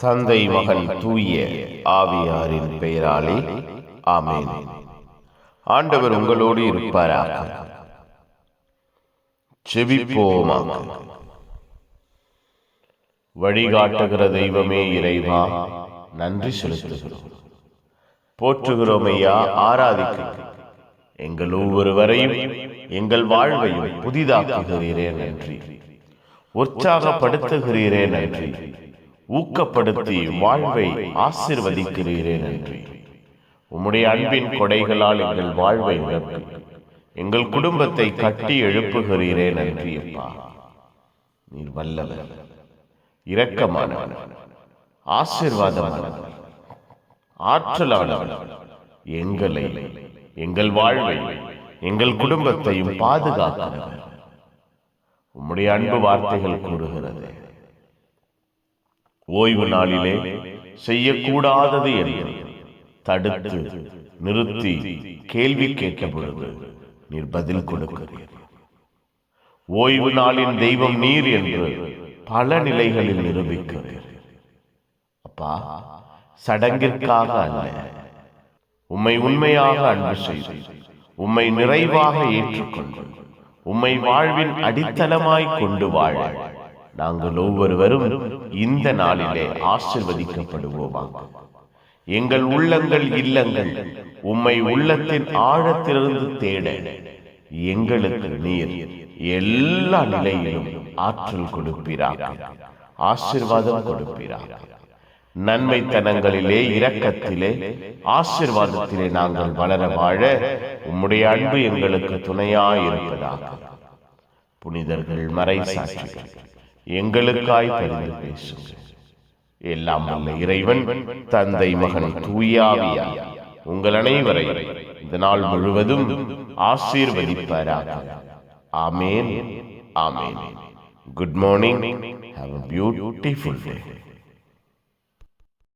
தந்தை மகன் தூய ஆவியாரின் பெயராலே ஆமென். ஆண்டவர் உங்களோடு இருப்பாராக. செபிப்போமாக வழிகாட்டுகிற தெய்வமே இறைவா நன்றி செலுத்துகிறோம். போற்றுகிறோம் ஐயா ஆராதிக்கிறோம். எங்கள் ஒவ்வொருவரையும் எங்கள் வாழ்வையும் புதிதாக்குகிறீரே நன்றி. உற்சாகப்படுத்துகிறீரே நன்றி. ஊக்கப்படுத்தி வாழ்வை ஆசிர்வதிக்கிறீரே நன்றி. உம்முடைய அன்பின் கொடைகளால் எங்கள் வாழ்வை நிரப்பி எங்கள் குடும்பத்தை கட்டி எழுப்புகிறீரே நன்றி அப்பா. நீர் வல்லவர் இரக்கமானவர் ஆசிர்வாதமானவர் ஆற்றலானவர் எங்களை எங்கள் வாழ்வை எங்கள் குடும்பத்தையும் பாதுகாக்கிறவர் உம்முடைய அன்பு வார்த்தைகள் கூறுகிறது. ஓய்வு நாளிலே செய்யக்கூடாதது என்று தடுத்து நிறுத்தி கேள்வி கேட்ட பொழுது நீர் பதில் கொடுக்கிறீர். ஓய்வு நாளின் தெய்வம் நீர் என்று பல நிலைகளில் நிரூபிக்கிறீர். அப்பா சடங்கிற்காக அல்ல. உம்மை உண்மையாக அன்பு செய்து உம்மை நிறைவாக ஏற்றுக்கொண்டு உம்மை வாழ்வின் அடித்தளமாய் கொண்டு வாழ நாங்கள் ஒவ்வொருவரும் இந்த நாளிலே ஆசிர்வதிக்கப்படுவோமாக. எங்கள் உள்ளங்கள் இல்லங்கள் உம்மை உள்ளத்தின் ஆழத்திலிருந்து தேட எங்களுக்கு நீர் எல்லா நிலையிலும் ஆற்றல் கொடுப்பீராக. ஆசிர்வாதம் கொடுப்பீராக. நன்மைத்தனங்களிலே இரக்கத்திலே ஆசிர்வாதத்திலே நாங்கள் வளர வாழ உம்முடைய அன்பு எங்களுக்கு துணையாய் இருப்பதாக புனிதர்கள் மறை சாட்சிகள் எங்களுக்காய் பரிந்து பேசுங்கள். எல்லாம் வல்ல இறைவன் தந்தை மகன் தூயாவியா உங்கள் அனைவரை இந்த நாள் முழுவதும் ஆசீர்வதிப்பாராக. ஆமேன் ஆமேன். Good morning have beautiful day